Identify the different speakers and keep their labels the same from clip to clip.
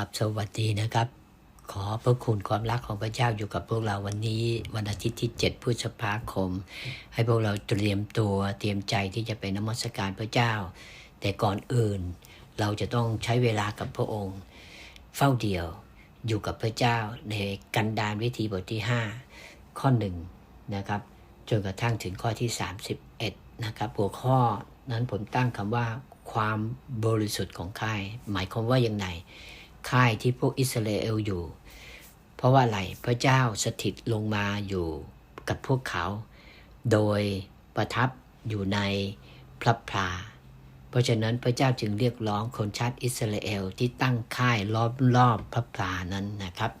Speaker 1: ครับ สวัสดีนะครับ ขอพระคุณความรักของพระเจ้าอยู่กับพวกเราวันนี้ วันอาทิตย์ที่ 7พฤษภาคม ให้พวกเราเตรียมตัวเตรียมใจที่จะไปนมัสการพระเจ้า แต่ก่อนอื่น เราจะต้องใช้เวลากับพระองค์ เฝ้าเดียวอยู่กับพระเจ้าในกันดารวิธีบทที่ 5 ข้อหนึ่งนะครับจนกระทั่งถึงข้อที่ 31นะครับหัวข้อนั้นผมตั้งคำว่าความบริสุทธิ์ของค่ายหมายความว่าอย่างไร ค่ายที่พวกอิสราเอลอยู่ เพราะว่าอะไรพระเจ้าสถิตลงมาอยู่กับพวกเขา โดยประทับอยู่ในพระพลาเพราะฉะนั้นพระเจ้าจึงเรียกร้องคนชาติอิสราเอลที่ตั้งค่ายรอบรอบพระพลานั้นนะครับ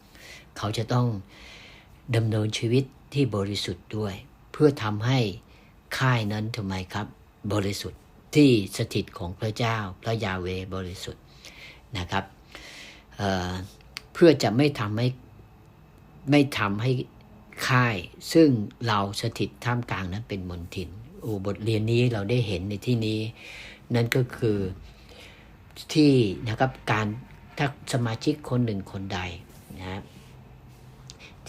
Speaker 1: เขาจะต้องดำเนินชีวิตที่บริสุทธิ์ด้วย เพื่อทำให้ค่ายนั้นทำไมครับ บริสุทธิ์ที่สถิตของพระเจ้าพระยาเวบริสุทธิ์นะครับ เเพื่อจะไม่ทำให้ไม่ทำให้ค่าย ซึ่งเราสถิตท่ามกลางนั้นเป็นมนทินโอ้บทเรียนนี้เราได้เห็นในที่นี้ นั่นก็คือที่นะครับการถ้าสมาชิกคนหนึ่งคนใดนะครับ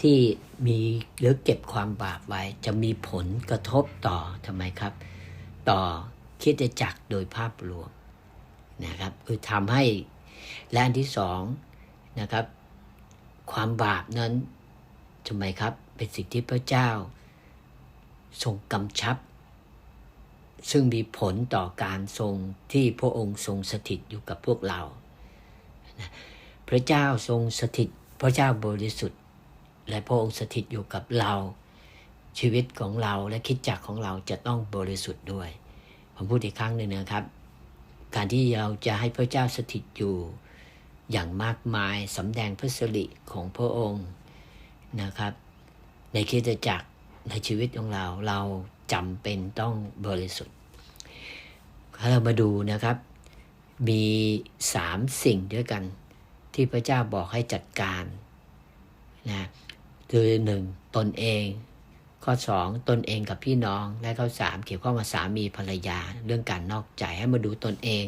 Speaker 1: ที่มีหรือเก็บความบาปไว้ จะมีผลกระทบต่อทำไมครับ ต่อคิดจักโดยภาพรวมนะครับ คือทำให้ และอันที่สองนะครับ ความบาปนั้นทำไมครับเป็นสิ่งที่พระเจ้า ทรงกำชับ ซึ่งมีผลต่อการทรงที่พระองค์ทรงสถิตอยู่กับพวกเรา พระเจ้าทรงสถิต พระเจ้าบริสุทธิ์ และพระองค์สถิตอยู่กับเรา ชีวิตของเราและคิดจักของเราจะต้องบริสุทธิ์ด้วย ผมพูดอีกครั้งหนึ่งนะครับ การที่เราจะให้พระเจ้าสถิตอยู่อย่างมากมายสำแดงพระสิริของพระองค์นะครับ ในคิดจักรในชีวิตของเราเราจำเป็นต้องบริสุทธิ์ถ้าเรามาดูนะครับ มีสามสิ่งด้วยกันที่พระเจ้าบอกให้จัดการนะคือหนึ่งตนเอง ข้อสองตนเองกับพี่น้อง และข้อสามเกี่ยวข้องกับสามีภรรยา เรื่องการนอกใจให้มาดูตนเอง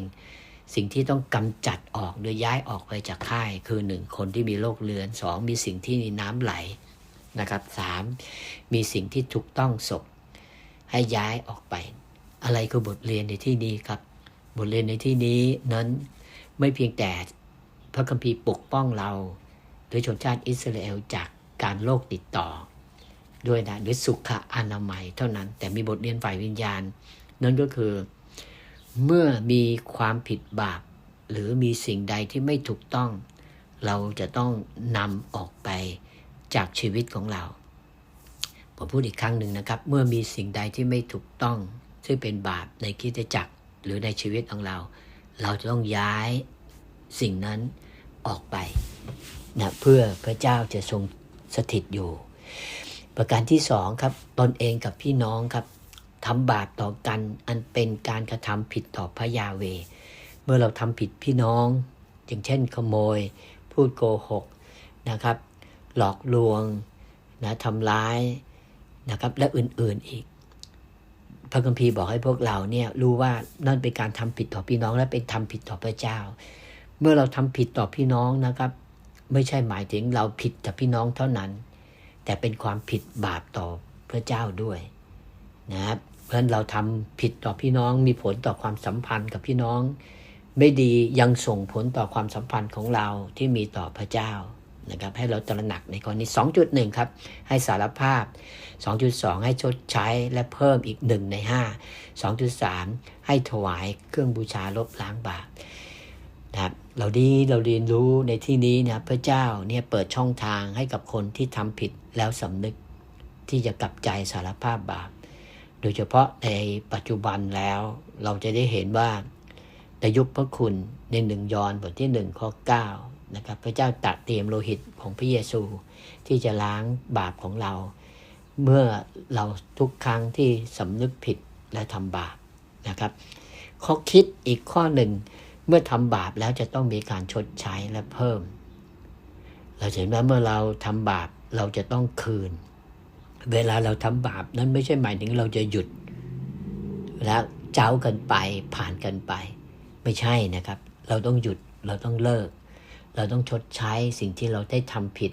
Speaker 1: สิ่งที่ต้องกำจัดออกหรือย้ายออกไปจากค่ายคือหนึ่งคนที่มีโรคเลือนสองมีสิ่งที่มีน้ำไหลนะครับสามมีสิ่งที่ถูกต้องศพให้ย้ายออกไป อะไรคือบทเรียนในที่นี้ครับ บทเรียนในที่นี้นั้นไม่เพียงแต่พระคัมภีร์ปกป้องเรา หรือชนชาติอิสราเอลจากการโรคติดต่อ ด้วยนะหรือสุขอนามัยเท่านั้น แต่มีบทเรียนฝ่ายวิญญาณ นั่นก็คือ เมื่อมีความผิดบาป หรือมีสิ่งใดที่ไม่ถูกต้อง เราจะต้องนำออกไปจากชีวิตของเราผมพูดอีกครั้งหนึ่งนะครับ เมื่อมีสิ่งใดที่ไม่ถูกต้อง ซึ่งเป็นบาปในคิดจักรหรือในชีวิตของเรา เราจะต้องย้ายสิ่งนั้นออกไปนะเพื่อพระเจ้าจะทรงสถิตอยู่ ประการที่สองครับตนเองกับพี่น้องครับทำบาปต่อกันอันเป็นการกระทำผิดต่อพระยาเว เมื่อเราทำผิดพี่น้อง อย่างเช่นขโมย พูดโกหกนะครับ หลอกลวงนะทำร้ายนะครับและอื่นๆอีก พระคัมภีร์บอกให้พวกเราเนี่ยรู้ว่านั่นเป็นการทำผิดต่อพี่น้อง และเป็นทำผิดต่อพระเจ้า เมื่อเราทำผิดต่อพี่น้องนะครับ ไม่ใช่หมายถึงเราผิดแต่พี่น้องเท่านั้น แต่เป็นความผิดบาปต่อพระเจ้าด้วยนะครับเพราะฉะนั้นเราทำผิดต่อพี่น้องมีผลต่อความสัมพันธ์กับพี่น้อง ไม่ดียังส่งผลต่อความสัมพันธ์ของเราที่มีต่อพระเจ้านะครับให้เราตระหนักในกรณี2.1 ครับ ให้สารภาพ 2.2 ให้ชดใช้และเพิ่มอีก 1 ใน 5 2.3 ให้ถวายเครื่องบูชาลบล้างบาปนะครับ เราดีเราเรียนรู้ในที่นี้นะพระเจ้าเนี่ยเปิดช่องทางให้กับคนที่ทำผิดแล้วสำนึก ที่จะกลับใจสารภาพบาป โดยเฉพาะในปัจจุบันแล้วเราจะได้เห็นว่าในยุคพระคุณในหนึ่งยอนบทที่หนึ่งข้อ9นะครับพระเจ้าตัดเตรียมโลหิตของพระเยซู ที่จะล้างบาปของเรา เมื่อเราทุกครั้งที่สำนึกผิดและทำบาปนะครับข้อคิดอีกข้อหนึ่ง เมื่อทำบาปแล้วจะต้องมีการชดใช้และเพิ่ม เราเห็นว่าเมื่อเราทำบาปเราจะต้องคืน เวลาเราทำบาปนั้นไม่ใช่หมายถึงเราจะหยุด แล้วเจ้ากันไปผ่านกันไป ไม่ใช่นะครับ เราต้องหยุดเราต้องเลิก เราต้องชดใช้สิ่งที่เราได้ทำผิด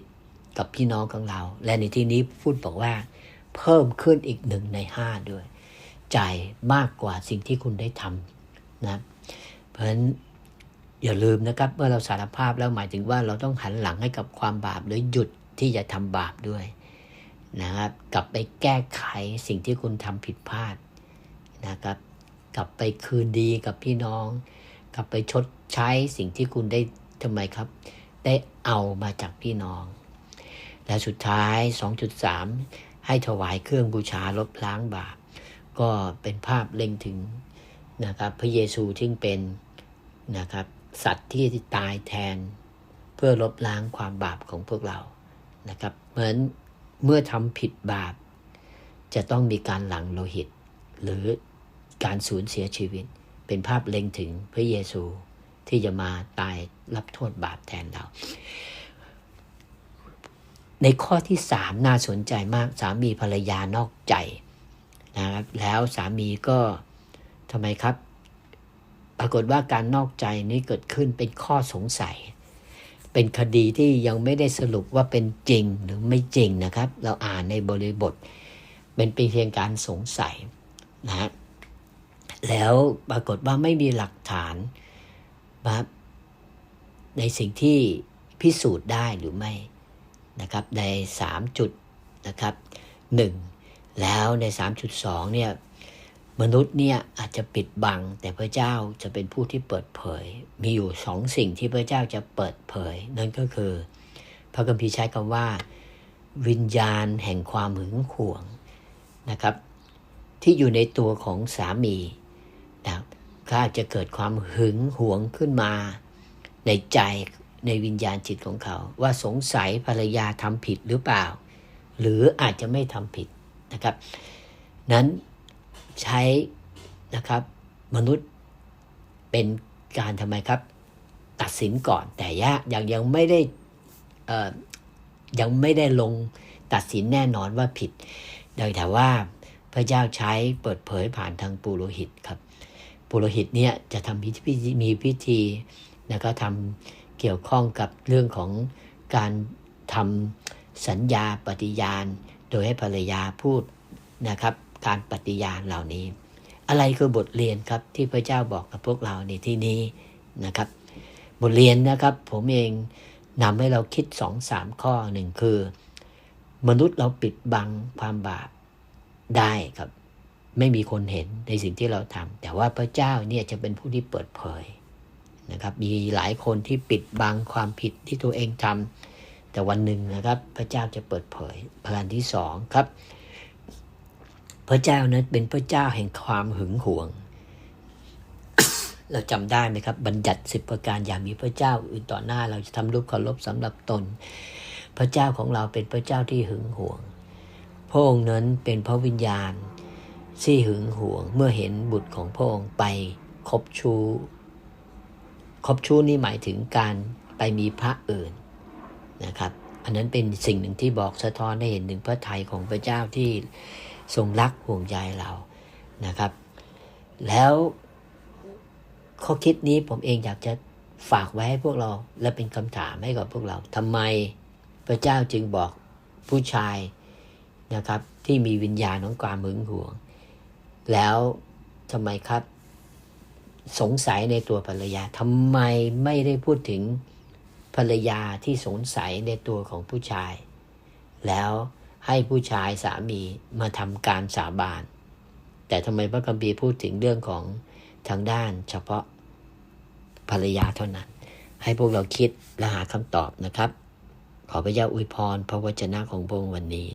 Speaker 1: กับพี่น้องของเรา และในที่นี้พูดบอกว่า เพิ่มขึ้นอีกหนึ่งในห้าด้วย จ่ายมากกว่าสิ่งที่คุณได้ทำนะ เพราะฉะนั้นอย่าลืมนะครับเมื่อเราสารภาพแล้วหมายถึงว่าเราต้องหันหลังให้กับความบาปหรือหยุดที่จะทำบาปด้วยนะครับกลับไปแก้ไขสิ่งที่คุณทำผิดพลาดนะครับ กลับไปคืนดีกับพี่น้อง กลับไปชดใช้สิ่งที่คุณได้ทำไมครับ ได้เอามาจากพี่น้อง และสุดท้าย 2.3 ให้ถวายเครื่องบูชาลบล้างบาป ก็เป็นภาพเล็งถึง นะครับ พระเยซูที่เป็นนะครับ สัตว์ที่ตายแทน เพื่อลบล้างความบาปของพวกเรานะครับ เหมือนเมื่อทำผิดบาป จะต้องมีการหลั่งโลหิต หรือการสูญเสียชีวิต เป็นภาพเล็งถึงพระเยซูที่จะมาตายรับโทษบาปแทนเรา ในข้อที่สามน่าสนใจมากสามีภรรยานอกใจนะครับแล้วสามีก็ ทำไมครับ ปรากฏว่าการนอกใจนี้เกิดขึ้นเป็นข้อสงสัย เป็นคดีที่ยังไม่ได้สรุปว่าเป็นจริงหรือไม่จริงนะครับ เราอ่านในบริบท เป็นเพียงการสงสัยนะฮะแล้วปรากฏว่าไม่มีหลักฐานนะครับในสิ่งที่พิสูจน์ได้หรือไม่นะครับใน 3 จุดนะครับ 1. แล้วใน 3.2เนี่ย มนุษย์เนี่ยอาจจะปิดบัง แต่พระเจ้าจะเป็นผู้ที่เปิดเผย มีอยู่สองสิ่งที่พระเจ้าจะเปิดเผย นั่นก็คือ พระคัมภีร์ใช้คำว่า วิญญาณแห่งความหึงหวงนะครับ ที่อยู่ในตัวของสามีนะครับก็อาจจะเกิดความหึงหวงขึ้นมา ในใจในวิญญาณจิตของเขา ว่าสงสัยภรรยาทำผิดหรือเปล่า หรืออาจจะไม่ทำผิดนะครับ นั้น ใช้นะครับ มนุษย์เป็นการทำไมครับ ตัดสินก่อนแต่ยะยังยังไม่ได้ยังไม่ได้ลงตัดสินแน่นอนว่าผิดโดยแต่ว่าพระเจ้าใช้เปิดเผยผ่านทางปุโรหิตครับ ปุโรหิตเนี่ยจะทำพิธีมีพิธีนะครับทำเกี่ยวข้องกับเรื่องของการทำสัญญาปฏิญาณ โดยให้ภรรยาพูดนะครับ การปฏิญาณเหล่านี้ อะไรคือบทเรียนครับที่พระเจ้าบอกกับพวกเราในที่นี้นะครับ บทเรียนนะครับผมเองนำให้เราคิดสองสามข้อหนึ่งคือ มนุษย์เราปิดบังความบาปได้ครับ ไม่มีคนเห็นในสิ่งที่เราทำแต่ว่าพระเจ้าเนี่ยจะเป็นผู้ที่เปิดเผยนะครับมีหลายคนที่ปิดบังความผิดที่ตัวเองทำแต่วันหนึ่งนะครับ พระเจ้าจะเปิดเผยประการที่สองครับ ระเจ้านั้นเป็นพระเจ้าแห่งความหึงหวง เราจำได้ไหมครับ บัญญัติสิบประการอย่ามีพระเจ้าอื่นต่อหน้า เราจะทำรูปเคารพสำหรับตน พระเจ้าของเราเป็นพระเจ้าที่หึงหวง พระองค์นั้นเป็นพระวิญญาณที่หึงหวง เมื่อเห็นบุตรของพระองค์ไปคบชู้คบชู้นี่หมายถึงการไปมีพระอื่นนะครับ อันนั้นเป็นสิ่งหนึ่งที่บอกสะท้อนให้เห็นถึงพระทัยของพระเจ้าที่ ทรงรักห่วงใยเรานะครับ แล้วข้อคิดนี้ผมเองอยากจะฝากไว้ให้พวกเรา และเป็นคำถามให้กับพวกเราทำไมพระเจ้าจึงบอกผู้ชายนะครับ ที่มีวิญญาณของความหึงหวง แล้วทำไมครับสงสัยในตัวภรรยาทำไมไม่ได้พูดถึงภรรยาที่สงสัยในตัวของผู้ชาย แล้ว ให้ผู้ชายสามีมาทำการสาบาน แต่ทำไมพระคัมภีร์พูดถึงเรื่องของทางด้านเฉพาะภรรยาเท่านั้น ให้พวกเราคิดและหาคำตอบนะครับ ขอพระเจ้าอวยพรพระวจนะของพระองค์วันนี้